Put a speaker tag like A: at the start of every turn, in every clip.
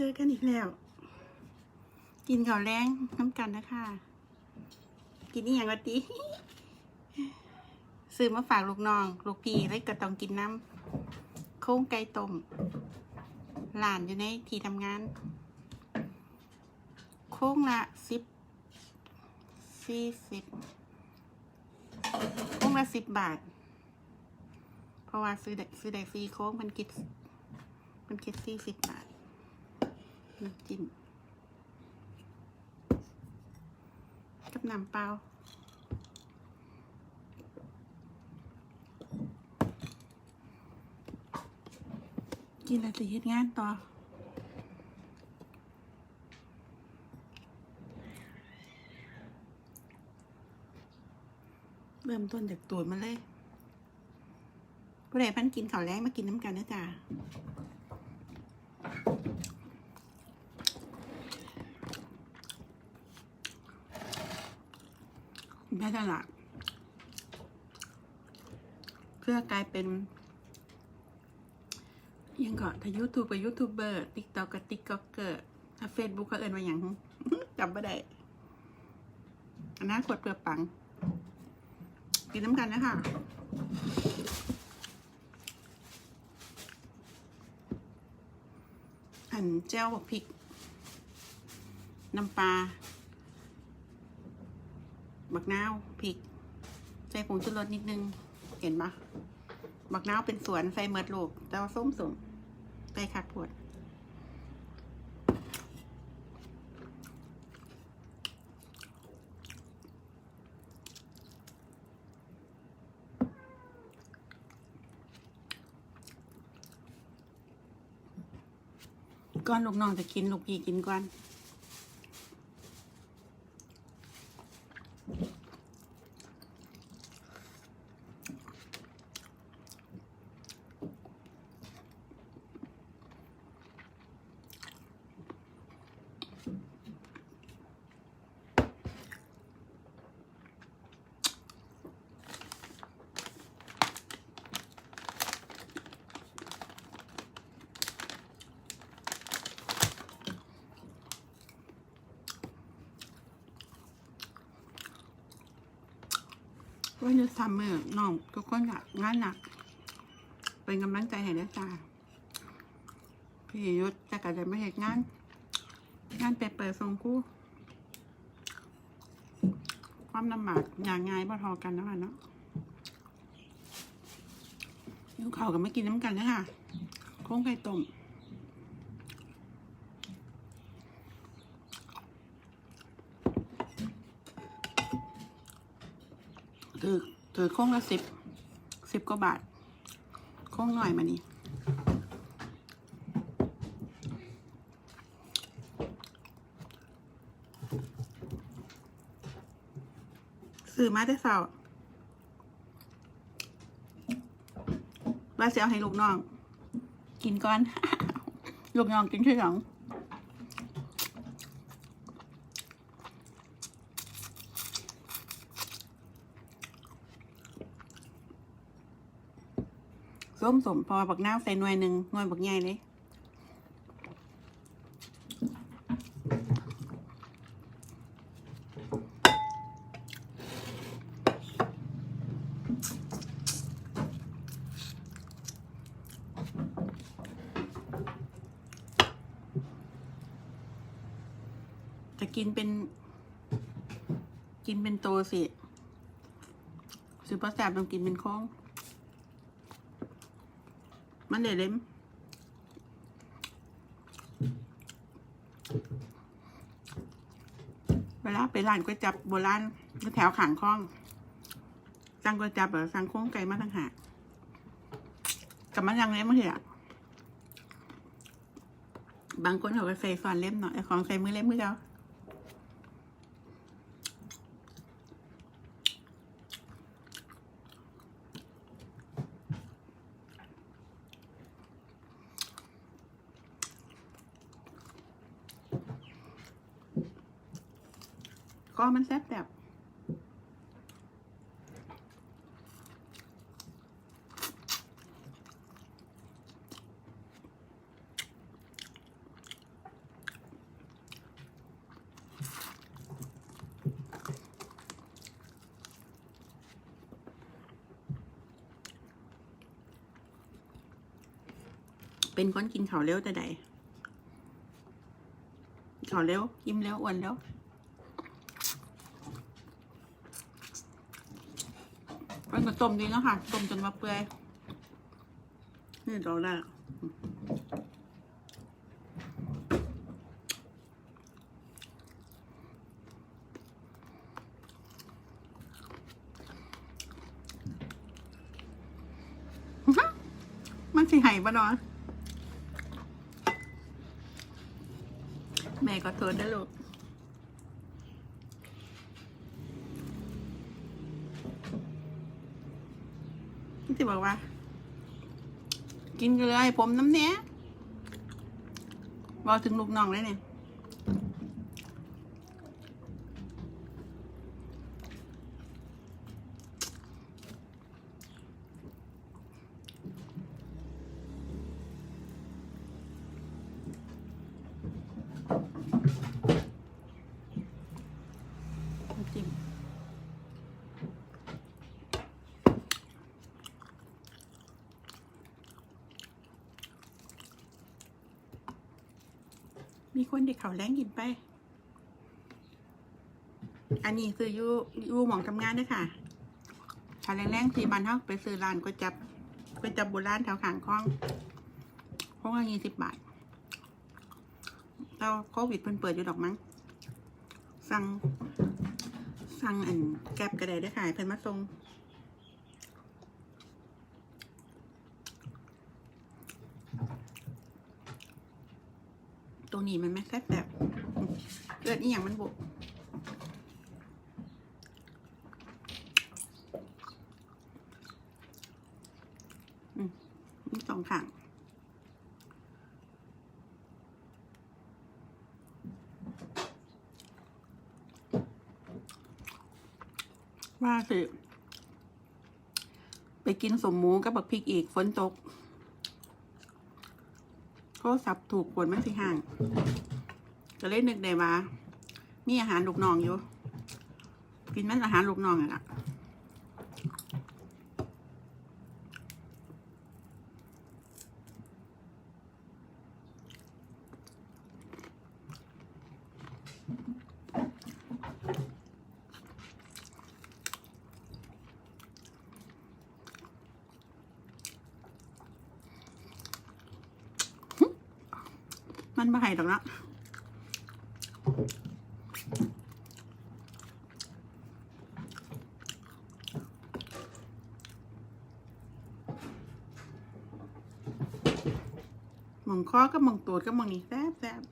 A: เจอกันอีกแล้ว กินข้าวแรงน้ำกันนะคะ กินนี่อย่างวะติซื้อมาฝากลูกน้อง ลูกพี่แล้วก็ต้องกินน้ำโค้งไก่ต้มหลานอยู่ในที่ทำงาน โค้งละสิบสี่สิบโค้งละสิบบาท เพราะว่าซื้อได้ซื้อได้ฟรีโค้งมันคิด มันคิดสี่สิบบาท จิ้มกับน้ำเปล่ากินแล้วจะเฮ็ดงานต่อเริ่มต้นจากตูดมาเลยผู้ใดพันกินข้าวแรงมากินน้ำกันนะจ๊ะ แม่ตลาดเพื่อกลายเป็นยังก่อนถ้ายูทูบกับยูทูบเบอร์ติ๊กต็อกกับติ๊กต็เกอร์ถ้าเฟซบุ๊กเขาเอินมาอย่างจำไม่ได้อนาคตเปลือกปัง กินน้ำกันนะคะอันเจ้าบอกพริก น้ำปลา บักนาวพริก ใส่ผงชูรสนิดนึง เห็นปะบักนาวเป็นสวนใส่เมิดลูกแต่ว่าส้มสมใส่คักปวดก่อนลูกน้องจะกินลูกพี่กินก่อน ว่าจะทำมือน้องทุกคนอยากงานหนัก เป็นกำลังใจให้นะจ๊ะพี่ยุทธจะกระเด็นไม่เหตุงาน งานเปิดเปิดทรงคู่ ความลำบากอย่างง่ายบ่ทอกันนะมันเนาะยูเขากับไม่กินน้ำกันนะคะโค้งไข่ต้ม ถือถือโค้งละสิบสิบกว่าบาท โค้งหน่อยมานี่ซื้อมาแต่เสาร์ว่าจะเอาให้ลูกน้อง กินก่อน ลูกน้องกินที่หลัง ส้มสมพอบักน้าวใส่หน่วยหนึ่งหน่วยบักใหญ่เลยจะกินเป็น กินเป็นโตสิสิเพราะแสบต้องกินเป็นข้อง มันเด็ดเล็มเวลาไปร้านก๋วยจับโบราณแถวขางคล้อง สั่งก๋วยจับแบบสั่งโค้งไก่มาต่างหากกับมันยังเล็มมาเถอะบางคนเขาก็ใส่ฟอนเล็มหน่อยไอ้ของใส่มือเล็มมือเจ้า ก็มันแซ่บแบบเป็นคนกินเขาเร็วแต่ใดเขาเร็วยิ้มแล้วอ้วนแล้ว มันก็ต้มดีเนาะค่ะต้มจนว่าเปื่อยนี่เราได้มันสิไห้ปะเนาะแม่ก็โทษนะลูก ที่บอกว่า กินกันเลยผมน้ำเนี้ยบอกถึงลูกน้องเลยเนี่ยน้ำจิ้ม มีคนเด็กเขาแรงกินไป อันนี้คืออยูยูหมองทำงานด้วยค่ะถ้าแรงๆที่บ้านเฮาไปซื้อร้านก๋วยจับก๋วยจับโบราณแถวขางคลองเพราะว่ายี่สิบบาทเราโควิดเพิ่นเปิดอยู่ดอกมั้ง สั่ง สั่งอันแก็บกระไดด้วยค่ะเพิ่นมาส่ง ตัวนี้มันไม่แซ่บแบบเลือดอีหยังมันบุกอืมมีสองข้างว่าสิ ไปกินสมหมูกับบักพริกอีกฝนตก รศัพท์ถูกควนมันสิห่าง ก็เลยนึกได้ว่า มีอาหารลูกน้องอยู่ กินมันอาหารลูกน้องอะล่ะ มันบ่ให้ดอกเนาะมองคอก็มองตูดก็มองนี่แซ่บแซ่บ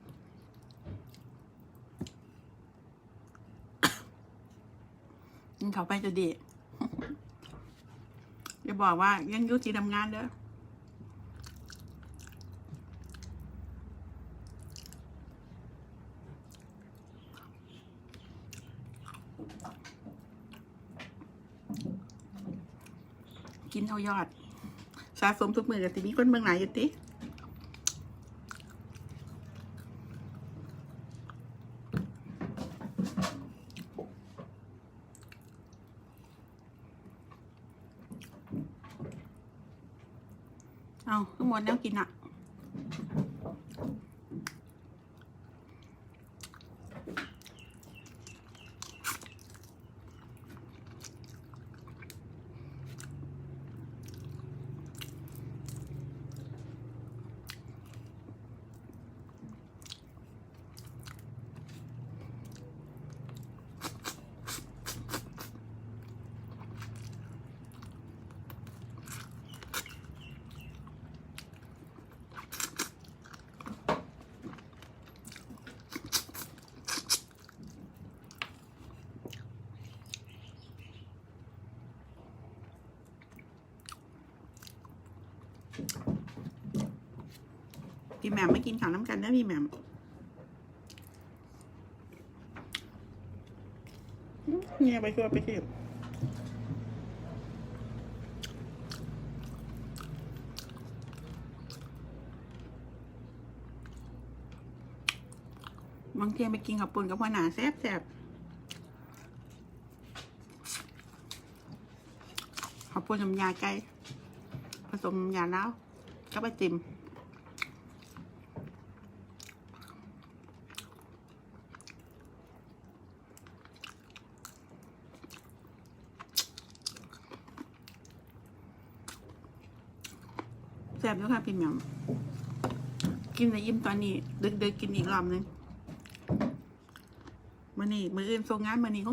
A: กินเขาไปจะดีอย่าบอกว่ายังยุติทำงานเด้อ กินเท่ายอด สะสมทุกมือกับทีนี้คนเมืองไหนอยู่ติเอาขึ้นหมดแล้วกินอะ พี่แหม่มไม่กินข้าวน้ำกันนะพี่แหม่มเนี่ยไปคือไปคือบางทีไปกินกับปุ่นกับพ่อหนาแซ่บแซ่บข้าวปุ้นน้ำยาไก่ สมยาแล้วก็ไปจิมแซ่บด้วยค่ะพี่เหมียวกินในยิ้มตอนนี้ ดึกๆกกินอีกรอบนึงมื่อนี่มืออื่นทรงงานมื่อนี้ก็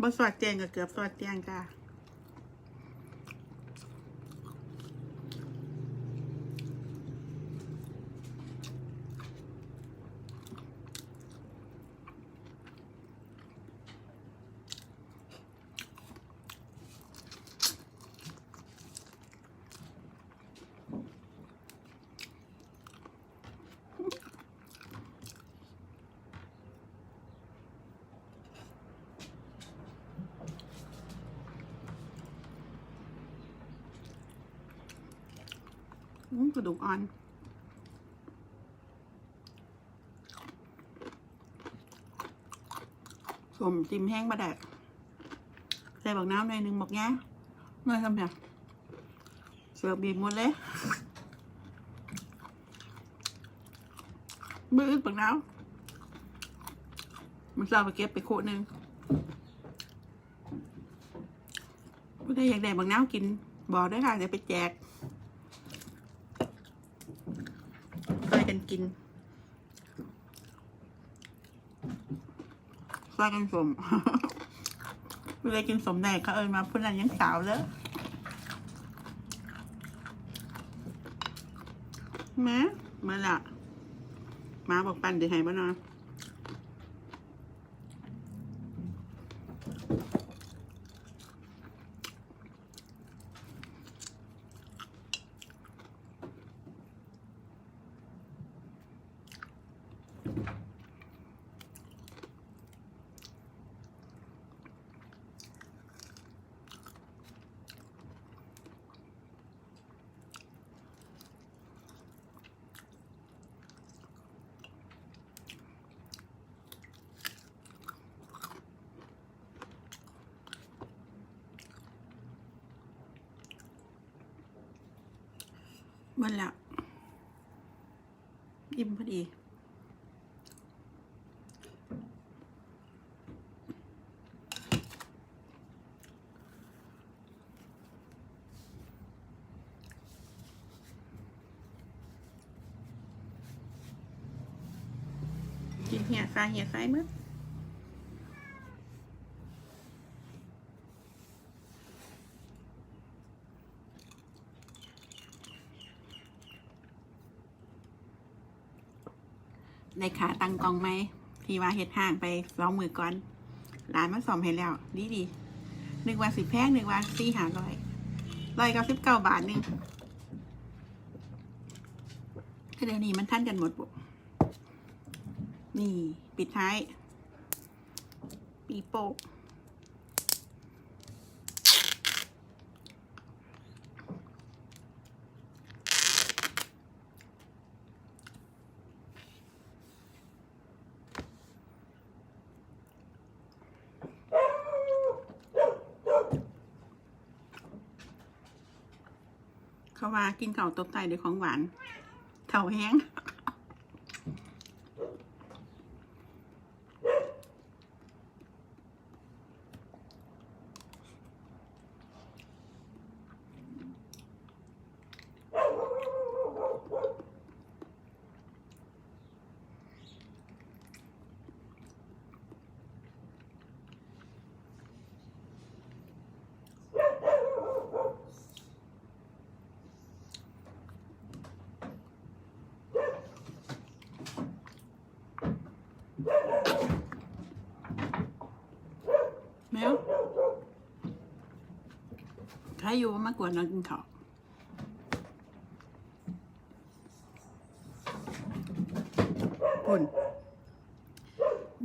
A: บ่สวัสดแจงกับเกือบสวัสดแจงจ้า อืมกระดูกอ่อนสมจิ้มแห้งมาแดกใส่บักน้ำหน่อยหนึ่งบักแง่หน่อยทำเนี่ยเสือบีบหมดเลยมืออึดบักน้ำมันเราไปเก็บไปโคหนึ่งผู้ใดอยากได้บักน้ำกินบอกได้ค่ะเดี๋ยวไปแจก ช่วย กันกินช่วยกันสมเวลากินสมแดกเขาเอ่ยมาพูดนั้นยังสาวเลยแม่มาละมาบอกปันเดี๋ยวให้บ้านนะ มันละยิ้มพอดี หี่ยซ้ายเหี่ยซ้ายมืดในขาตังกองไหมที่ว่าเฮ็ดห่างไปสองมือก่อนร้านมาสอมให้แล้ว ดีดีหนึ่งวันสิบแพงหนึ่งวันสี่หาร้อยร้อยเก้าสิบเก้าบาทหนึ่งเดี๋ยวนี้มันท่านกันหมดบุ๊ นี่ ปิดท้าย ปีโป้เขาว่ากินเข่าตกไตด้วยของหวาน เข่าวแห้ง แมว ใครอยู่มากวนเรากินข้าวปุ่น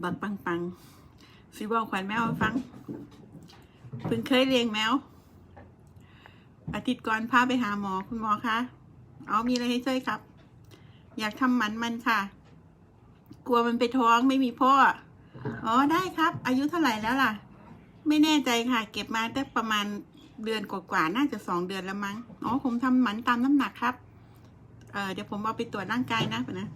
A: บักปังปังสิบอกขวัญแมวฟังเพิ่งเคยเลี้ยงแมว อาทิตย์ก่อนพาไปหาหมอคุณหมอคะ เอามีอะไรให้ช่วยครับ อยากทำหมันมันค่ะ กลัวมันไปท้องไม่มีพ่อ อ๋อได้ครับ อายุเท่าไหร่แล้วล่ะ ไม่แน่ใจค่ะ เก็บมาได้ประมาณ เดือนกว่าๆน่าจะสองเดือนแล้วมั้งอ๋อผมทำหมันตามน้ำหนักครับเออเดี๋ยวผมเอาไปตรวจร่างกายนะนะ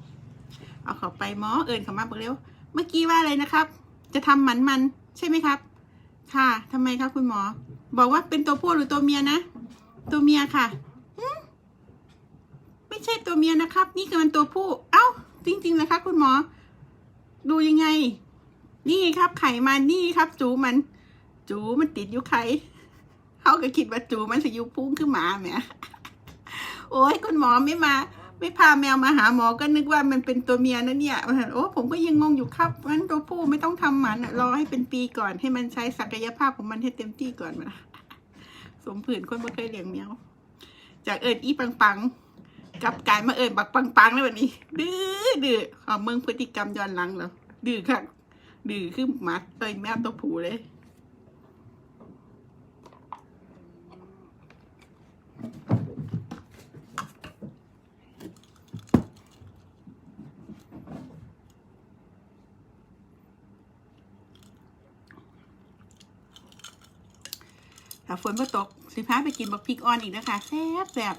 A: เอาเขาไปหมอเอิญเขามาบอกเร็วเมื่อกี้ว่าอะไรนะครับ จะทำหมันมันใช่ไหมครับ ค่ะทำไมครับคุณหมอ บอกว่าเป็นตัวผู้หรือตัวเมียนะตัวเมียค่ะหึใช่ตัวเมียนะครับ นี่คือมันตัวผู้ เอ้า จริงๆนะคะ คุณหมอ ดูยังไง นี่ครับไข่มันนี่ครับ จูมัน จูมันติดอยู่ไข่ เขาก็คิดว่าจูมันสิยุพุ่งขึ้นมาแหมโอ้ยคุณหมอไม่มา ไม่พาแมวมาหาหมอก็นึกว่ามันเป็นตัวเมียนะเนี่ยโอ้ผมก็ยังงงอยู่ครับงั้นตัวผู้ไม่ต้องทำหมันรอให้เป็นปีก่อนให้มันใช้ศักยภาพของมันให้เต็มที่ก่อนมาสมผื่นคนไม่เคยเลี้ยงแมวจากเอิญอีปังปังกลับกลายมาเอิญบักปังปังเลยวันนี้ ดื้อดื้อเอเมืองพฤติกรรมย้อนหลังเหรอดื้อค่ะดื้อคือหมาเตยแมวตัวผู้เลย ถ้าฝนก็ตกสิพาไปกินบักพริกอ่อนอีกนะคะแซ่บแซ่บ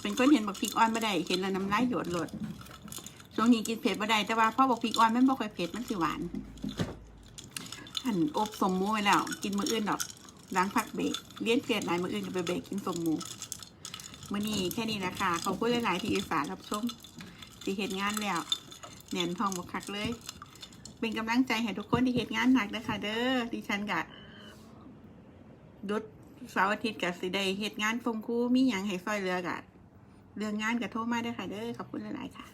A: เป็นคนเห็นบักพริกอ่อนไม่ได้เห็นแล้วน้ำลายหยดหลดช่วงนี้กินเผ็ดไม่ได้แต่ว่าพ่อบักพริกอ่อนมันบ่ค่อยเผ็ดมันสิหวานอันอบสมมูไว้แล้ว กินมื้ออื่นดอก ล้างผักเบรกเลี้ยนเกลียดหลายมืออื่นก็ไปเบรกกินสมหมูมือนี้แค่นี้ละคะขอบคุณหลาย ๆ ที่อุตส่าห์รับชมสิเฮ็ดงานแล้วแหน่นทองบ่คักเลย เป็นกำลังใจให้ทุกคนที่เฮ็ดงานหนักนะคะเด้อดิฉันกะดุดเสาร์อาทิตย์กับสิได้เหตุงานฟงคูมีหยังให้ซอยเรือกะเรื่องงานกับโทรมาได้ค่ะเด้อขอบคุณหลาย ๆ ค่ะ